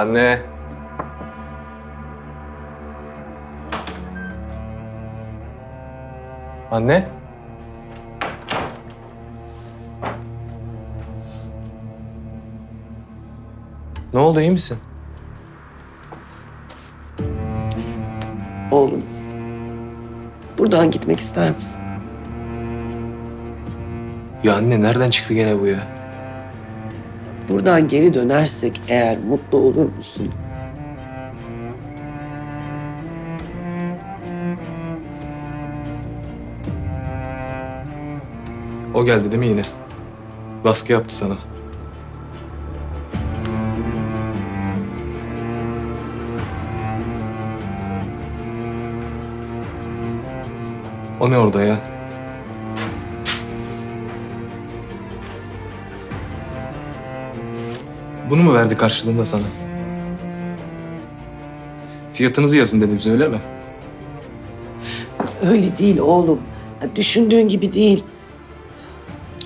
Anne. Anne. Ne oldu iyi misin? Oğlum. Buradan gitmek ister misin? Ya anne nereden çıktı gene bu ya? Buradan geri dönersek eğer mutlu olur musun? O geldi değil mi yine? Baskı yaptı sana. O ne orada ya? Bunu mu verdi karşılığında sana? Fiyatınızı yazın dedi bize öyle mi? Öyle değil oğlum. Ya düşündüğün gibi değil.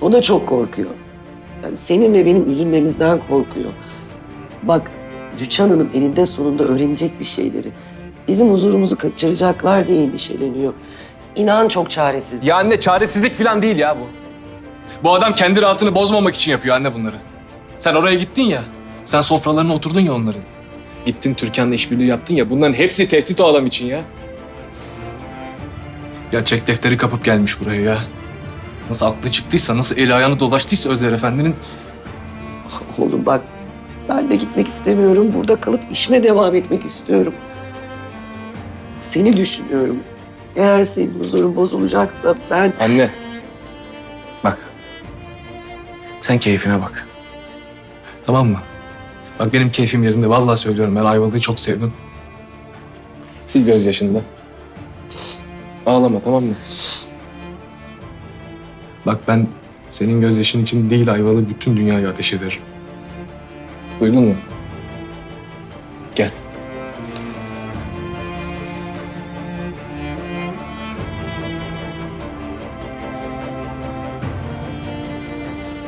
O da çok korkuyor. Yani senin ve benim üzülmemizden korkuyor. Bak Rüçhan Hanım eninde sonunda öğrenecek bir şeyleri. Bizim huzurumuzu kaçıracaklar diye endişeleniyor. İnan çok çaresiz. Ya anne çaresizlik falan değil ya bu. Bu adam kendi rahatını bozmamak için yapıyor anne bunları. Sen oraya gittin ya. Sen sofralarına oturdun ya onların. Gittin Türkan'la işbirliği yaptın ya. Bunların hepsi tehdit o adam için ya. Ya çek defteri kapıp gelmiş buraya ya. Nasıl aklı çıktıysa, nasıl eli ayağını dolaştıysa Özer Efendi'nin... Oğlum bak ben de gitmek istemiyorum. Burada kalıp işime devam etmek istiyorum. Seni düşünüyorum. Eğer senin huzurun bozulacaksa ben... Anne. Bak. Sen keyfine bak. Tamam mı? Bak benim keyfim yerinde. Vallahi söylüyorum ben Ayvalık'ı çok sevdim. Sil gözyaşını da. Ağlama tamam mı? Bak ben senin gözyaşın için değil Ayvalık'ı bütün dünyaya ateş ederim. Duydun mu? Gel.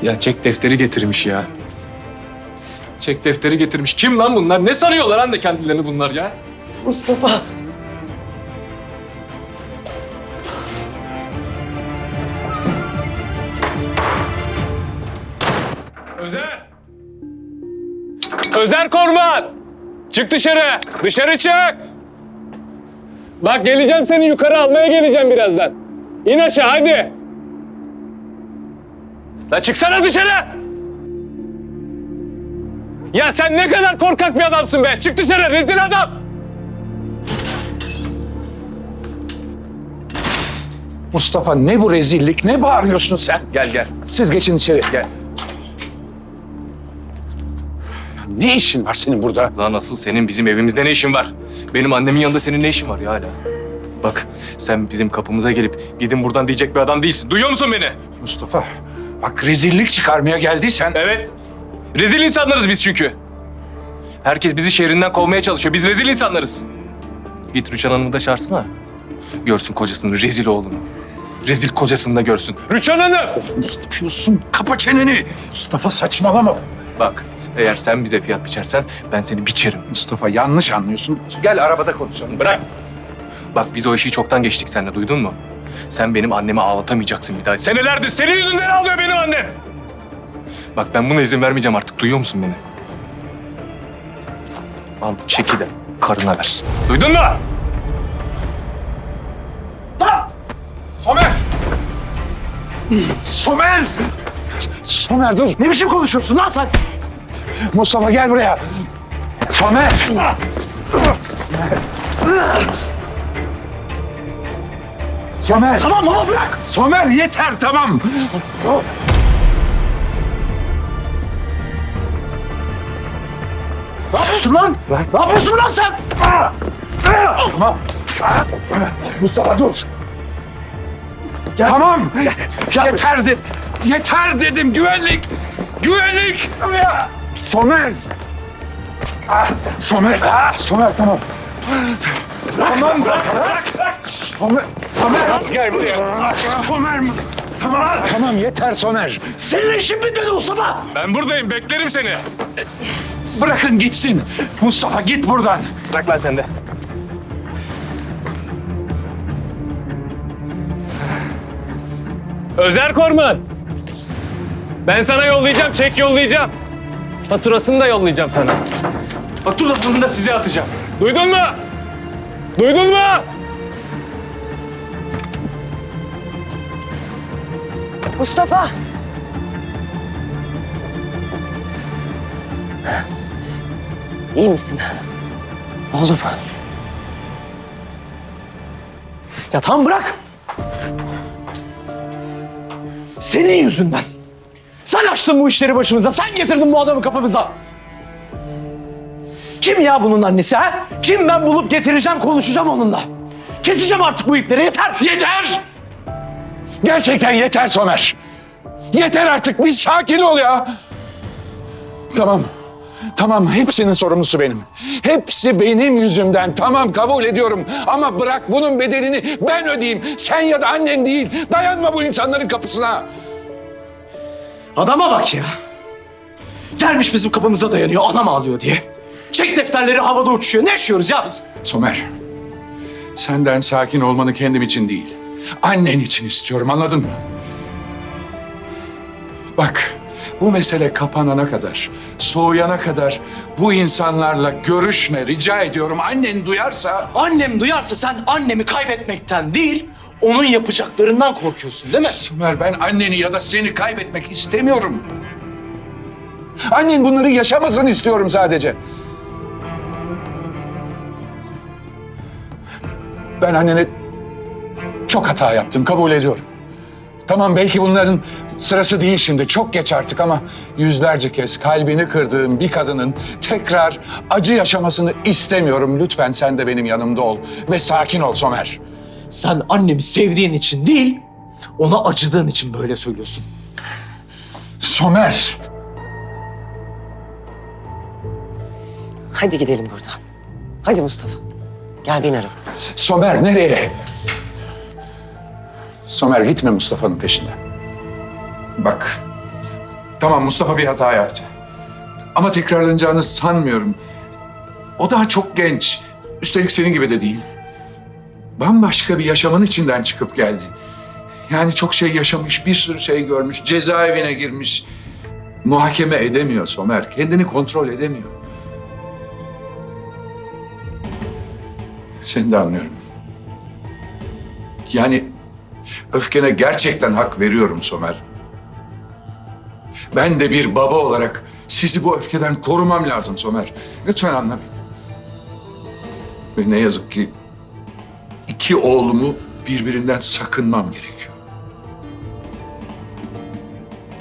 Ya çek defteri getirmiş ya. Çek defteri getirmiş. Kim lan bunlar? Ne sanıyorlar anne kendilerini bunlar ya? Mustafa Özer! Özer Korman! Çık dışarı! Dışarı çık! Bak geleceğim seni yukarı almaya geleceğim birazdan. İn aşağı hadi! La çıksana dışarı! Ya sen ne kadar korkak bir adamsın be! Çık dışarı rezil adam! Mustafa ne bu rezillik? Ne bağırıyorsun sen? Gel gel Siz geçin içeri. gel. Ne işin var senin burada? Lan asıl senin bizim evimizde ne işin var? Benim annemin yanında senin ne işin var ya hala? Bak sen bizim kapımıza gelip gidin buradan diyecek bir adam değilsin. Duyuyor musun beni? Mustafa bak rezillik çıkarmaya geldiysen... Evet. Rezil insanlarız biz çünkü. Herkes bizi şehrinden kovmaya çalışıyor. Biz rezil insanlarız. Git Rüçhan Hanım'ı da çağırsana. Görsün kocasının rezil oğlunu. Rezil kocasını da görsün. Rüçhan Hanım! Ne yapıyorsun? Kapa çeneni. Mustafa saçmalama. Bak eğer sen bize fiyat biçersen ben seni biçerim. Mustafa yanlış anlıyorsun. Gel arabada konuşalım. Bırak. Bak biz o işi çoktan geçtik seninle duydun mu? Sen benim annemi ağlatamayacaksın bir daha. Senelerdir senin yüzünden ağlıyor benim annem. Bak ben buna izin vermeyeceğim artık. Duyuyor musun beni? Al çeki de karına ver. Duydun mu? Somer! Somer! Somer dur. Ne biçim konuşuyorsun lan sen? Mustafa gel buraya. Somer! Somer! Tamam baba bırak! Somer yeter tamam. Ne yapıyorsun lan? Ne yapıyorsun lan sen? Tamam. Mustafa dur. Tamam. Yeter dedim. Yeter dedim. Güvenlik. Güvenlik. Somer. Ah, Somer. Ah, Somer tamam. Tamam bırak. Bırak. Somer. Somer. Gel buraya. Somer. Tamam. Tamam yeter Somer. Senin işin bitmedi Mustafa. Ben buradayım. Beklerim seni. Bırakın gitsin. Mustafa git buradan. Bırak lan sen de. Özer Korman. Ben sana yollayacağım, çek yollayacağım. Faturasını da yollayacağım sana. Faturasını da size atacağım. Duydun mu? Duydun mu? Mustafa! İyi misin? Oğlum. Ya tamam bırak. Senin yüzünden. Sen açtın bu işleri başımıza. Sen getirdin bu adamı kapımıza. Kim ya bunun annesi ha? Kim ben bulup getireceğim konuşacağım onunla. Keseceğim artık bu ipleri yeter. Yeter! Gerçekten yeter Somer. Yeter artık bir sakin ol ya. Tamam. Tamam hepsinin sorumlusu benim. Hepsi benim yüzümden. Tamam kabul ediyorum. Ama bırak bunun bedelini ben ödeyeyim. Sen ya da annen değil. Dayanma bu insanların kapısına. Adama bak ya. Gelmiş bizim kapımıza dayanıyor anam ağlıyor diye. Çek defterleri havada uçuyor. Ne yaşıyoruz ya biz? Somer. Senden sakin olmanı kendim için değil. Annen için istiyorum anladın mı? Bak bu mesele kapanana kadar, soğuyana kadar bu insanlarla görüşme rica ediyorum. Annen duyarsa... Annem duyarsa sen annemi kaybetmekten değil, onun yapacaklarından korkuyorsun değil mi? Somer ben anneni ya da seni kaybetmek istemiyorum. Annen bunları yaşamasın istiyorum sadece. Ben annene çok hata yaptım, kabul ediyorum. Tamam belki bunların sırası değil şimdi, çok geç artık ama yüzlerce kez kalbini kırdığım bir kadının tekrar acı yaşamasını istemiyorum. Lütfen sen de benim yanımda ol ve sakin ol Somer. Sen annemi sevdiğin için değil, ona acıdığın için böyle söylüyorsun. Somer! Hadi gidelim buradan. Hadi Mustafa. Gel bin araba. Somer nereye? Somer gitme Mustafa'nın peşinden. Bak. Tamam Mustafa bir hata yaptı. Ama tekrarlanacağını sanmıyorum. O daha çok genç. Üstelik senin gibi de değil. Bambaşka bir yaşamın içinden çıkıp geldi. Yani çok şey yaşamış, bir sürü şey görmüş, cezaevine girmiş. Muhakeme edemiyor Somer, kendini kontrol edemiyor. Seni de anlıyorum. Yani öfkene gerçekten hak veriyorum Somer. Ben de bir baba olarak sizi bu öfkeden korumam lazım Somer. Lütfen anla beni. Ve ne yazık ki iki oğlumu birbirinden sakınmam gerekiyor.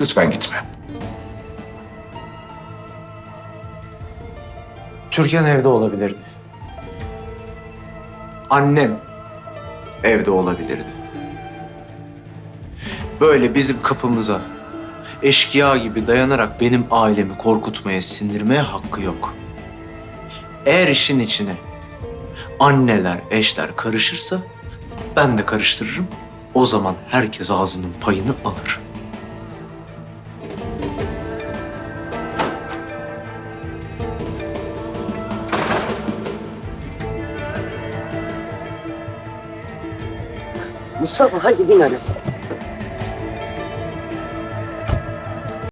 Lütfen gitme. Türkan evde olabilirdi. Annem evde olabilirdi. Böyle bizim kapımıza eşkıya gibi dayanarak benim ailemi korkutmaya, sindirmeye hakkı yok. Eğer işin içine anneler, eşler karışırsa ben de karıştırırım. O zaman herkes ağzının payını alır. Mustafa hadi bin araba.